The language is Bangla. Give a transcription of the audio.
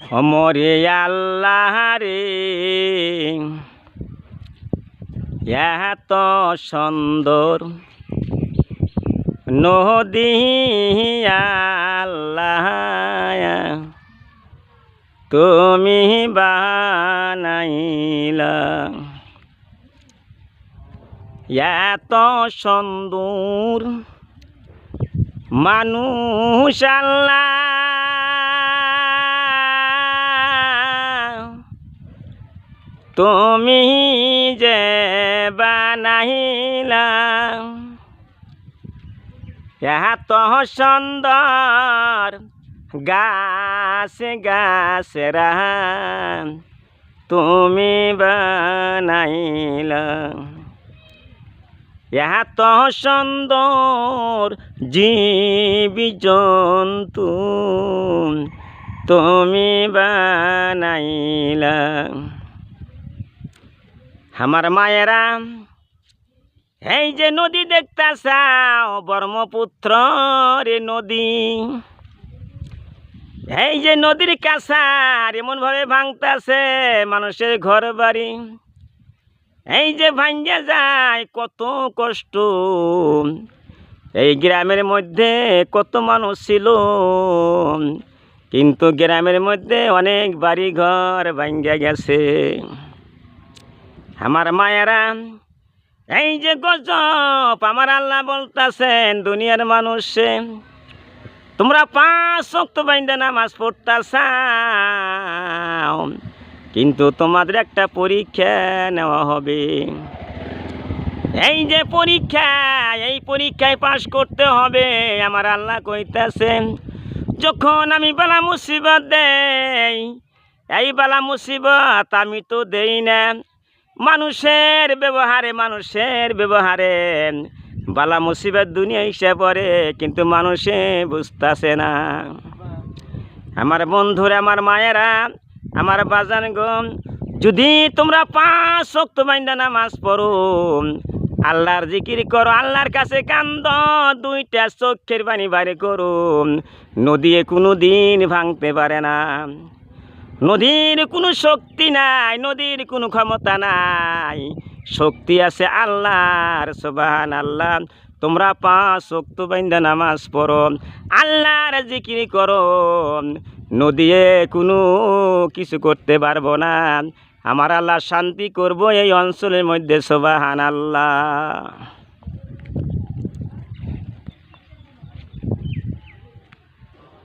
অমরে আল্লাহ রে এত সুন্দর। নদী আল্লাহ তুমি বানাইলা। এত সুন্দর মানুষ আল্লাহ। তুমি যে বানাইলা এত সুন্দর গাছ গাছ রান তুমি বানাইলা। এত সুন্দর জীব জন্তু তুমি বানাইলা। আমার মায়েরা এই যে নদী দেখতেছাও ব্রহ্মপুত্র রে নদী। এই যে নদীর কাছার এমনভাবে ভাঙতাছে মানুষের ঘর বাড়ি এই যে ভাঙ্গে যায় কত কষ্ট। এই গ্রামের মধ্যে কত মানুষ ছিল। কিন্তু গ্রামের মধ্যে অনেক বাড়ি ঘর ভাঙ্গে গেছে। আমার মায়েরা, এই যে গজব, আমার আল্লাহ বলতেছেন, দুনিয়ার মানুষে, তোমরা পাঁচ শক্ত বাইন্দা নামাজ পড়তাছাও, কিন্তু তোমাদের একটা পরীক্ষা নেওয়া হবে। এই যে পরীক্ষা, এই পরীক্ষায় পাশ করতে হবে, আমার আল্লাহ কইতাছেন, যখন আমি বালা মুসিবত দেই, এই বালা মুসিবত আমি তো দেই না। মানুষের ব্যবহারে মানুষের ব্যবহারে। বালা মুসিবত দুনিয়া হিসেবে পড়ে, কিন্তু মানুষে বুঝতেছে না। আমার বন্ধুরা, আমার মায়েরা, আমার বাজান গম যদি তোমরা পাঁচ শক্ত বাইন্দা নামাজ পড়ো, আল্লাহর জিকির করো, আল্লাহর কাছে কান্দ, দুইটা চোখের বাণী বাইরে করো। নদী কোনো দিন ভাঙতে পারে না। নদীর কোনো শক্তি নাই, নদীর কোনো ক্ষমতা নাই। শক্তি আছে আল্লাহর সোবাহান আল্লাহ তোমরা পাঁচ শক্ত বাইন্দা নামাজ পড়ো, আল্লাহর জিকির করো। নদীয়ে কোনো কিছু করতে পারব না। আমার আল্লাহ শান্তি করব এই অঞ্চলের মধ্যে সোবাহান আল্লাহ